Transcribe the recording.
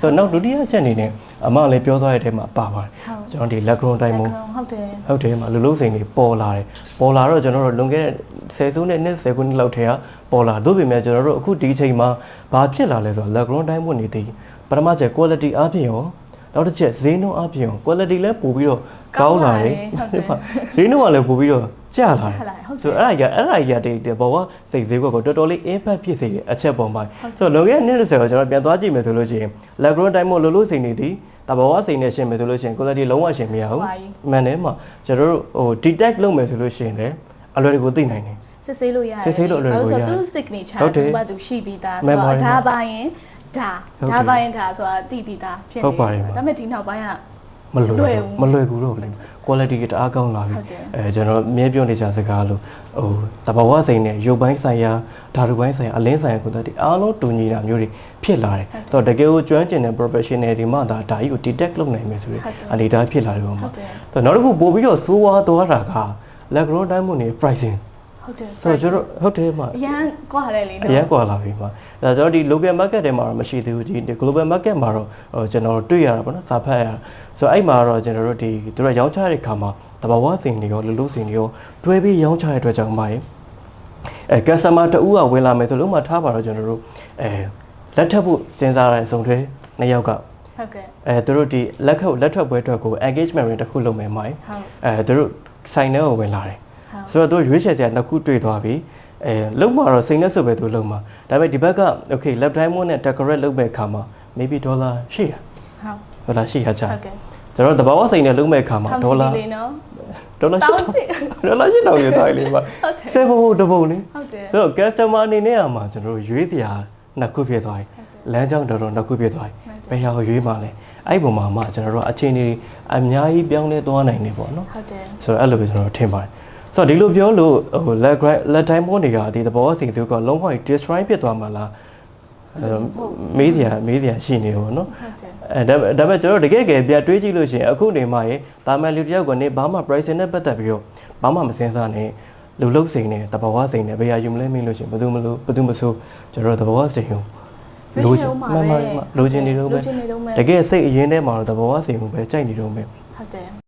ဆိုတော့နောက်ဒုတိယအချက်အနေနဲ့အမလည်းပြောသွားတဲ့အထဲမှာပါပါတယ်ဟုတ်ကျွန်တော်ဒီ lacron တိုင်းမုံဟုတ်တယ်ဟုတ်တယ်မှာလူလုံးစိန်တွေပေါ်လာတယ်ပေါ်လာတော့ကျွန်တော်တို့လွန်ခဲ့တဲ့10စုနှစ်နှစ်10ခုနှစ်လောက်ထဲကပေါ်လာတို့ပေမဲ့ကျွန်တော်တို့အခုဒီအချိန်မှာဘာဖြစ်လာလဲဆိုတော့ lacron တိုင်းမုံနေသည်ပထမချက် quality အပြင်ရော နောက်တစ်ချက်ဈေးနှုန်းအပြင်ရော quality လည်းပို့ပြီးတော့ကောင်းလာတယ်ဟုတ်တယ်ဈေးနှုန်းကလည်းပို့ပြီးတော့ကျလာတယ်ဟုတ်လားဟုတ်တယ်ဆိုတော့အဲ့ဒါကြီးအဲ့ဒါကြီးတဲ့ဘောကစိတ်ဈေးကွက်ကိုတော်တော်လေး impact ဖြစ်စေတယ်အချက်ပေါ်မှာဟုတ်တယ်ဆိုတော့လွန်ခဲ့တဲ့နှစ်20ကိုကျွန်တော်ပြန်သွားကြည့်မယ်ဆိုလို့ရှိရင် lacron တိုင်းမုံလိုလိုစိန်နေသည်တဘောကစိန်နေရှင်မယ်ဆိုလို့ရှိရင် quality လုံးဝရှင်မရဘူးဟုတ်ပါပြီမှန်တယ်မှာကျွန်တော်တို့ဟို detect လုပ်မယ်ဆိုလို့ရှိရင်လည်းအလွယ်တကူသိနိုင်တယ်စစ်ဆေးလို့ရတယ်စစ်ဆေးလို့အလွယ်တကူဆိုရတယ်သူ signature ဟုတ်တယ်သူ့ဘာသူရှိပြီးသား Memory ဆိုတော့မှာဒါပါရင် ဒါဟုတ်တယ်ဒါပါရင်ဒါဆိုတာသိပြီးသားဖြစ်ဟုတ်ပါတယ်ဒါပေမဲ့ဒီနောက်ပိုင်းကမလွယ်လွယ်ဘူးဘူးမလွယ်ဘူးတော့လေ quality ကတအားကောင်းလာပြီဟုတ်တယ်အဲကျွန်တော်မြဲပြောနေကြစကားလို့ဟိုတဘာဝစိန်နဲ့ရုပ်ပိုင်းဆိုင်ရာဓာတ်ပိုင်းဆိုင်ရာအလင်းဆိုင်ရာကိုတည်းအားလုံးတူညီတာမျိုးတွေဖြစ်လာတယ်ဆိုတော့တကယ်ကိုကျွမ်းကျင်တဲ့ professional တွေမှဒါဒါကြီးကို detect လုပ်နိုင်မယ်ဆိုရင်ဟုတ်တယ်အနေအထားဖြစ်လာတယ်ပေါ့ဟုမှာတ်တယ်ဆိုတော့နောက်တစ်ခုပို့ပြီးတော့စိုးဝါးသွားတာက lacron diamond နဲ့ pricing ဟုတ်တယ်ဆိုတော့ကျွန်တော်ဟုတ်တယ်မှာအရန်ကွာလဲလေအရန်ကွာလာပြီမှာဒါကျွန်တော်ဒီ local market ထဲမှာတော့မရှိသေးဘူးဒီ global market မှာတော့ဟိုကျွန်တော်တို့တွေ့ရတာပေါ့နော်စာဖတ်ရတာဆိုတော့အဲ့မှာတော့ကျွန်တော်တို့ဒီသူတို့ရောင်းချတဲ့ခါမှာတဘာဝစင်တွေရောလူလူစင်တွေရောတွဲပြီးရောင်းချတဲ့အတွက်ကြောင့်မှာရေအဲ customer တဦးကဝင်လာမယ်ဆိုလို့မှထားပါတော့ကျွန်တော်တို့အဲလက်ထပ်ဖို့စဉ်းစားတဲ့စုံတွဲနှစ်ယောက်ကဟုတ်ကဲ့အဲသူတို့ဒီလက်ခတ်လက်ထွက်ပွဲအတွက်ကို engagement တွေတစ်ခုလုပ်မယ်မှာရေဟုတ်အဲသူတို့ဆိုင်ထဲကိုဝင်လာတယ်ဟုတ် ဆိုတော့သူရွေးချယ်စရာနှစ်ခုတွေ့သွားပြီအဲလုံမှာတော့စိန်နဲ့ဆိုပဲသူလုံမှာဒါပေမဲ့ဒီဘက်က okay left diamond နဲ့ decorate လုပ်မဲ့ခါမှာ maybe ဒေါ်လာ800ဟုတ်ဒေါ်လာ800ချာဟုတ်ကဲ့ကျွန်တော်တဘာဝစိန်နဲ့လုပ်မဲ့ခါမှာထောင်ဒေါ်ချီလာလေးနော်ဒေါ်လာတောင်းချီ800ဒေါ်လာ800ရသွားပြီလေမှာဟုတ်တယ်စေဖို့တပုံလေဟုတ်တယ်ဆိုတော့ customer အနေနဲ့အမှာကျွန်တော်တို့ရွေးစရာနှစ်ခုဖြစ်သွားပြီဟုတ်တယ်လမ်းကြောင်းတော်တော်နှစ်ခုဖြစ်သွားပြီဟုတ်တယ်ဘယ်ဟာကိုရွေးမှလဲအဲ့ဒီပုံမှာမှကျွန်တော်တို့အချိန်ကြီးအများကြီးပြောင်းလဲသွားနိုင်နေပေါ့နော်ဟုတ်တယ်ဆိုတော့အဲ့လိုပဲကျွန်တော်ထင်ပါတယ် ဆိုတော့ဒီလိုပြောလို့ဟို leg leg time မို့တွေကဒီသဘောအစဉ်စုကလုံးဝ destroy ဖြစ်သွားမှာလားအဲမေးစရာမေးစရာရှိနေပေါ့နော်ဟုတ်တယ်အဲဒါဒါပေမဲ့ကျွန်တော်တကယ်တကယ်ပြတွေးကြည့်လို့ရှိရင်အခုနေမှရေတာမန်လူတစ်ယောက်ကနေဘာမှ pricing နဲ့ပတ်သက်ပြီးတော့ဘာမှမစင်စားနဲ့လူလုတ်စိန်နဲ့တဘာဝစိန်နဲ့ဘယ်ဟာယူမလဲမင်းလို့ရှိရင်ဘယ်သူမလို့ဘယ်သူမဆိုကျွန်တော်တဘာဝစိန်ကိုလိုချင်ဦးမှာပဲမှန်ပါမှန်လိုချင်နေတော့ပဲလိုချင်နေတော့ပဲတကယ်စိတ်အရင်ထဲမှာတော့တဘာဝစိန်ကိုပဲကြိုက်နေတော့မယ်ဟုတ်တယ်